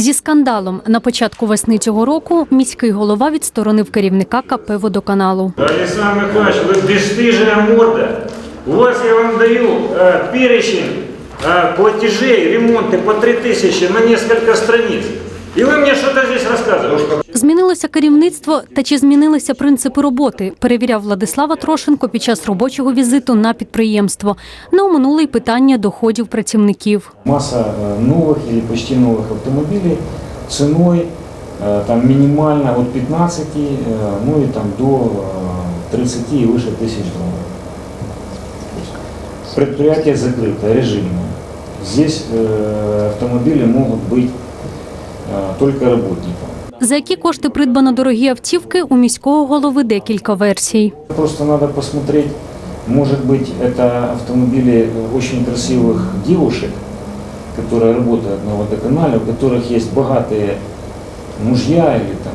Зі скандалом на початку весни цього року міський голова відсторонив керівника КП водоканалу. Александр Михайлович, вы бесстыжая морда. У вас я вам даю э, перечень э, платежей, ремонты по 3000 на несколько страниц. И вы мне что-то здесь рассказываете. Змінилося керівництво та чи змінилися принципи роботи? Перевіряв Владислава Трошенко під час робочого візиту на підприємство. Не оминули й питання доходів працівників. Масса э, новых или почти новых автомобилей ценой э, там минимально от 15, э, ну и там до э, 30 и выше тысяч долларов. Предприятие закрыто, режимное. Здесь э, автомобили могут быть э, только работникам. За які кошти придбано дорогі автівки, у міського голови декілька версій. Просто надо посмотреть, может быть, это автомобили э, очень красивых девушек, которые работают на водоканале, у которых есть богатые мужья или там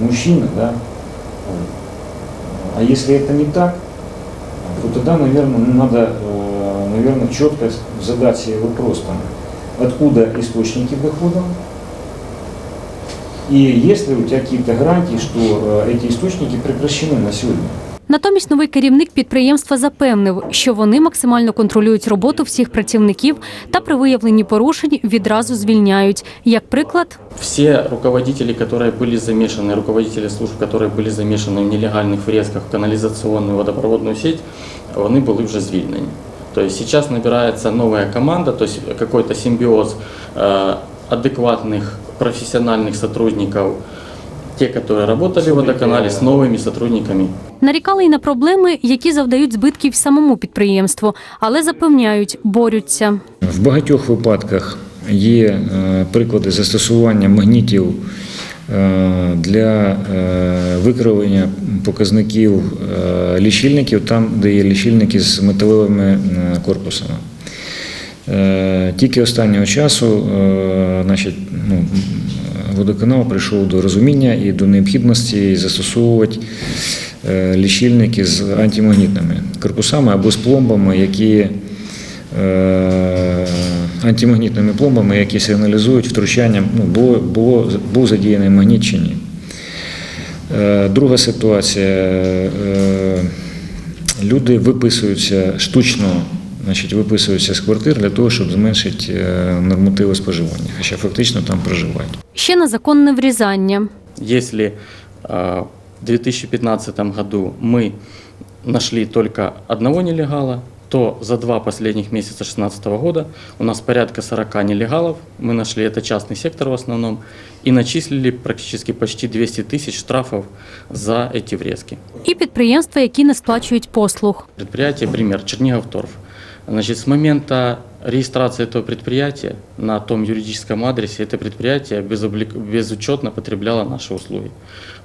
м, мужчины, да. Вот. А если это не так, то тогда, наверное, надо, э, наверное, четко задать себе вопрос, там, откуда источники дохода, и есть ли у тебя какие-то гарантии, что э, эти источники прекращены на сегодня? Натомість новий керівник підприємства запевнив, що вони максимально контролюють роботу всіх працівників та при виявленні порушень відразу звільняють. Як приклад, Все руководители, которые были замешаны, руководители служб, которые были замешаны в нелегальных врезках в канализационную водопроводную сеть, вони були вже звільнені. То есть сейчас набирается новая команда, то есть какой-то симбиоз э, адекватных профессиональных сотрудников, те, которые работали в водоканале, с новыми сотрудниками. нарікали й на проблеми, які завдають збитків самому підприємству, але запевняють, борються. В багатьох випадках є е, приклади застосування магнітів е, для е, викривлення показників е, лічильників там, де є лічильники з металевими е, корпусами. Е, Тільки останнього часу е, значить, ну, водоканал прийшов до розуміння і до необхідності застосовувати е, лічильники з антимагнітними корпусами або з пломбами, які е, антимагнітними пломбами, які сигналізують втручанням, ну, було, було, був задіяний магніт чи ні. Е, Друга ситуація. е, Люди виписуються штучно, значить, виписуються з квартир для того, щоб зменшити е, нормативи споживання, хоча фактично там проживають. Ще на законне врізання. Если э, в 2015 году мы нашли только одного нелегала, то за два последних месяца 2016 года у нас порядка 40 нелегалов. Мы нашли это частный сектор в основном и начислили практически почти 200 тысяч штрафов за эти врезки. І підприємства, які не сплачують послуг. Предприятие, пример, Черниговторф. Значит, с момента регистрации этого предприятия на том юридическом адресе это предприятие безоблик... безучетно потребляло наши услуги.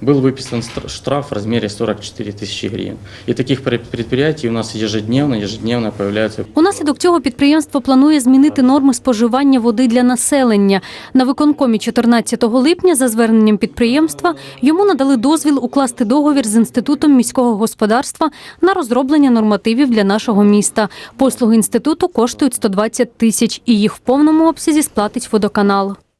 Был выписан стр- штраф в размере 44 тысячи гривен. И таких пре- предприятий у нас ежедневно, ежедневно появляются Унаслідок цього підприємство планує змінити норми споживання води для населення. На виконкомі 14 липня за зверненням підприємства йому надали дозвіл укласти договір з інститутом міського господарства на розроблення нормативів для нашого міста. Послуги інституту коштують 120 тисяч, і їх в повному обсязі сплатить водоканал.